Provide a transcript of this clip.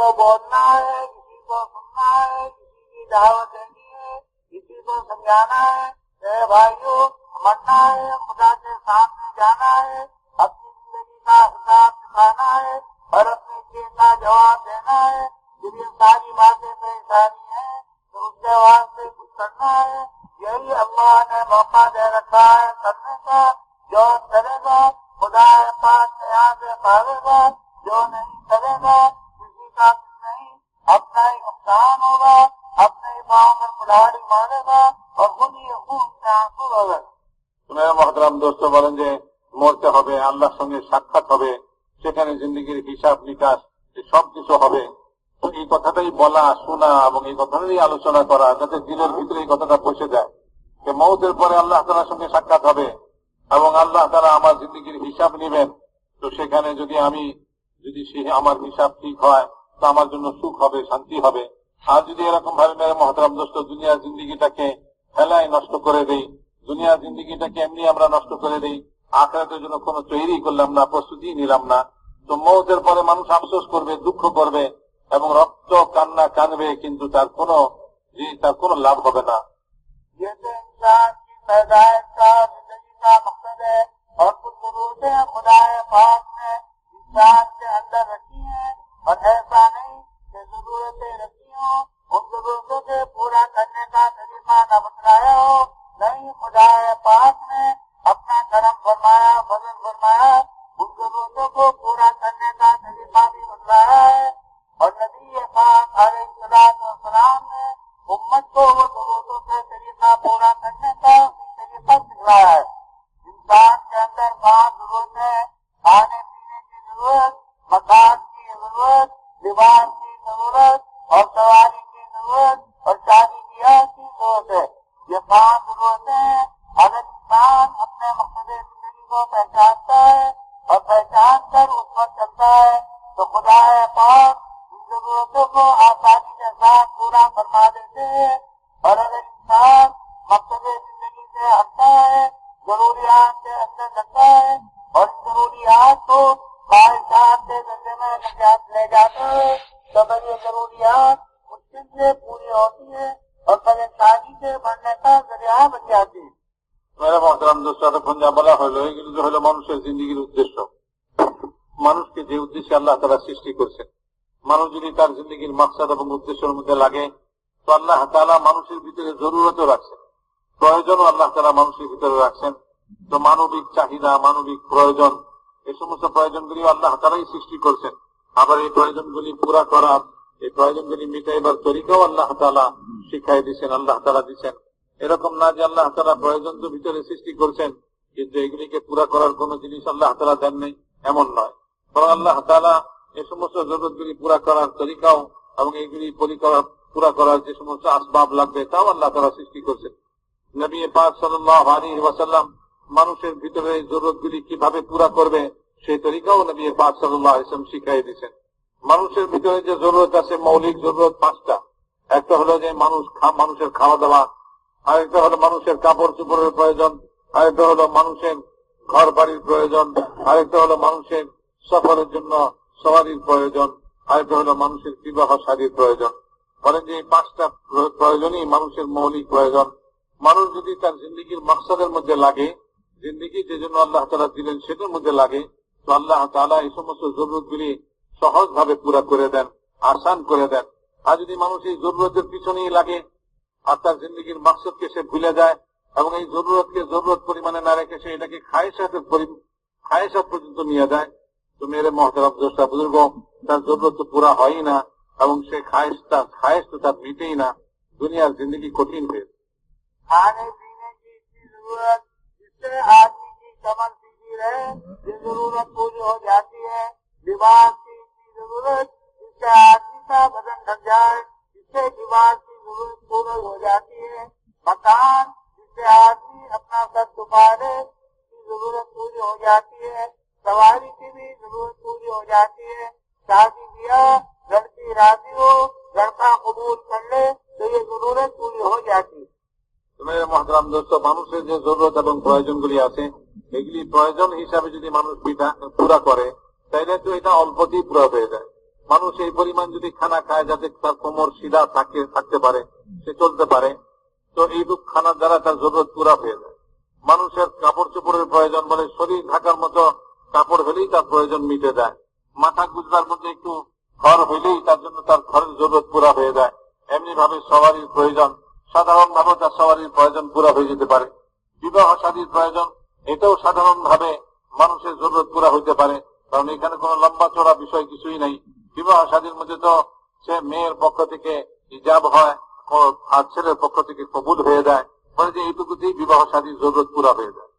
کو بولنا ہے، کسی کو سننا ہے، کسی کی دعوت دینی ہے، کسی کو سمجھانا ہے۔ اے بھائیو مرنا ہے، خدا کے سامنے جانا ہے، اپنی زندگی کا حساب دکھانا ہے اور اپنے چیز کا جواب دینا ہے۔ جب یہ ساری باتیں پریشانی ہے تو اس کے واسطے کچھ کرنا ہے۔ یہی اللہ نے موقع دے رکھا ہے کرنے کا۔ جو کرے گا، خدا پاک سے پاگل नुकसान होगा अपने ही पाँव में कुल्हाड़ी मारेगा और खुद ही खून से आंसू होगा মেরে মহতরাম দোস্ত বলেন যে মরতে হবে আল্লাহর সঙ্গে সাক্ষাৎ হবে সেখানে জিন্দিগির হিসাব নিকাশ যে সব কিছু হবে তো এই কথাটাই বলা শোনা এবং এই কথাটাই আলোচনা করা যাতে দিনের ভিতরে এই কথাটা বসে যায় যে মৌতের পরে আল্লাহ তালার সঙ্গে সাক্ষাৎ হবে এবং আল্লাহ তালা আমার জিন্দিগির হিসাব নেবেন তো সেখানে যদি আমি যদি সে আমার হিসাব ঠিক হয় তো আমার জন্য সুখ হবে, শান্তি হবে। আর যদি এরকম ভাবে মেরে মহতরাম দোস্ত দুনিয়ার জিন্দিগিটাকে ফেলায় নষ্ট করে দেই, দুনিয়ার জিন্দিগিটাকে এমনি আমরা নষ্ট করে দিই আখড়াতের জন্য কোনো তৈরি করলাম না, প্রস্তুতি নিলাম না, তো মৌতের পরে মানুষ আফসোস করবে, দুঃখ করবে এবং রক্ত কান্না কানবে কিন্তু তার কোনো তার কোনো লাভ হবে না। o फरमा देते हैं और अगर इंसान मकसद जिंदगी से हटता है जरूरियात के अंदर लगता है और इन जरूरियात को ख्वाहिशात के दर्जे में नजात ले जाता है तो फिर ये जरूरियात मुश्किल से पूरी होती है और परेशानी से बढ़ने का जरिया बन जाती है মেরে মহতরাম দোস্ত এতক্ষণ যা বলা হলো এগুলো যে হলো মানুষের জিন্দিগির উদ্দেশ্য মানুষকে যে উদ্দেশ্যে আল্লাহ তারা সৃষ্টি করছেন মানুষ যদি তার জিন্দিগির মাকসাদ এবং উদ্দেশ্যের মধ্যে লাগে আল্লাহ তালা মানুষের ভিতরে জরুরতও রাখছেন। প্রয়োজনও আল্লাহ তালা মানুষের ভিতরে রাখছেন। তো মানবিক চাহিদা, মানবিক প্রয়োজন এই সমস্ত প্রয়োজনগুলি আল্লাহ তালাই সৃষ্টি করছেন। আবার এই প্রয়োজনগুলি পুরা করার এই প্রয়োজনগুলি মিটাইবার তরিকাও আল্লাহ তালা শিখাই দিচ্ছেন আল্লাহ তালা দিচ্ছেন এরকম না যে আল্লাহ তালা প্রয়োজন তো ভিতরে সৃষ্টি করছেন, কিন্তু এগুলিকে পুরা করার কোন জিনিস আল্লাহ তালা দেন নাই, এমন নয়। বরং আল্লাহ তালা এই সমস্ত জরুরতগুলি পুরা করার তরিকাও এবং এইগুলি পরিকরা- পুরা করার যে সমস্ত আসবাব লাগবে তাও আল্লাহ তালা সৃষ্টি করছেন। নবী পাক সাল্লাহ আলী ওয়াসাল্লাম মানুষের ভিতরে এই জরুরতগুলি কীভাবে পুরা করবে, সেই তরিকাও নবী পাক সাল্লাহ ইসলাম শিখাই দিয়েছেন। মানুষের ভিতরে যে জরুরত আছে, মৌলিক জরুরত পাঁচটা। একটা হলো যে মানুষ মানুষের খাওয়া দাওয়া। আরেকটা হলো মানুষের কাপড় চোপড়ের প্রয়োজন। আরেকটা হলো মানুষের ঘর বাড়ির প্রয়োজন। আরেকটা হলো মানুষের সফরের জন্য সওয়ারির প্রয়োজন। আরেকটা হলো মানুষের বিবাহ শাড়ির প্রয়োজন। বলেন যে পাঁচটা প্রয়োজনই মানুষের মৌলিক প্রয়োজন। মানুষ যদি তার জিন্দিগির মকসদের মধ্যে লাগে, জিন্দিগি যে জন্য আল্লাহ তালা দিলেন সেটার মধ্যে লাগে, তো আল্লাহ তালা এই সমস্ত জরুরত গুলি সহজ ভাবে পুরা করে দেন, আসান করে দেন। আর যদি মানুষ এই জরুরতের পিছনেই লাগে, আর তার জিন্দগির মাকসদকে সে ভুলে যায়, এবং এই জরুরতকে জরুরত পরিমাণে না রেখে সে এটাকে পরি- খায়েসাত পর্যন্ত নিয়ে যায়, তো মেরে মহতরফ দোষটা বুজুর্গ, তার জরুরত তো পুরা হয়ই না। اب ان سے خواہش تک خواہش تو تب میٹے ہی نہ۔ دنیا اور زندگی کٹھن پھر کھانے پینے کی ضرورت جس سے آدمی کی کمر سیدھی رہے یہ ضرورت پوری ہو جاتی ہے، لباس کی ضرورت، جس سے آدمی کا بدن ڈھک جائے اس سے لباس کی ضرورت پوری ہو جاتی ہے۔ مکان हो लड़का कबूल कर ले तो ये जरूरत पूरी हो जाती है তুমি মহতরাম দোস্ত মানুষের যে জরুরত এবং প্রয়োজনগুলি আছে এগুলি প্রয়োজন হিসাবে যদি মানুষ পিঠা পুরা করে তাইলে তো এটা অল্পতেই পুরা হয়ে যায় মানুষ এই পরিমাণ যদি খানা খায় যাতে তার কোমর সিধা থাকে থাকতে পারে সে চলতে পারে তো এইটুক খানার দ্বারা তার জরুরত পুরা হয়ে যায় মানুষের কাপড় চোপড়ের প্রয়োজন বলে শরীর ঢাকার মতো কাপড় হলেই তার প্রয়োজন মিটে যায় মাথা গুজরার মধ্যে একটু ঘর হইলেই তার জন্য তার ঘরের জরুরত পুরা হয়ে যায়। এমনি ভাবে সবারই প্রয়োজন সাধারণ ভাবে তার সবারই প্রয়োজন পুরা হয়ে যেতে পারে। বিবাহ শাদীর প্রয়োজন, এটাও সাধারণ ভাবে মানুষের জরুরত পুরা হইতে পারে। কারণ এখানে কোনো লম্বা চড়া বিষয় কিছুই নেই। বিবাহ শাদীর মধ্যে তো সে মেয়ের পক্ষ থেকে ইজাব হয় আর ছেলের পক্ষ থেকে কবুল হয়ে যায়। ফলে যে এইটুকুতেই বিবাহ শাদীর জরুরত পুরা হয়ে যায়।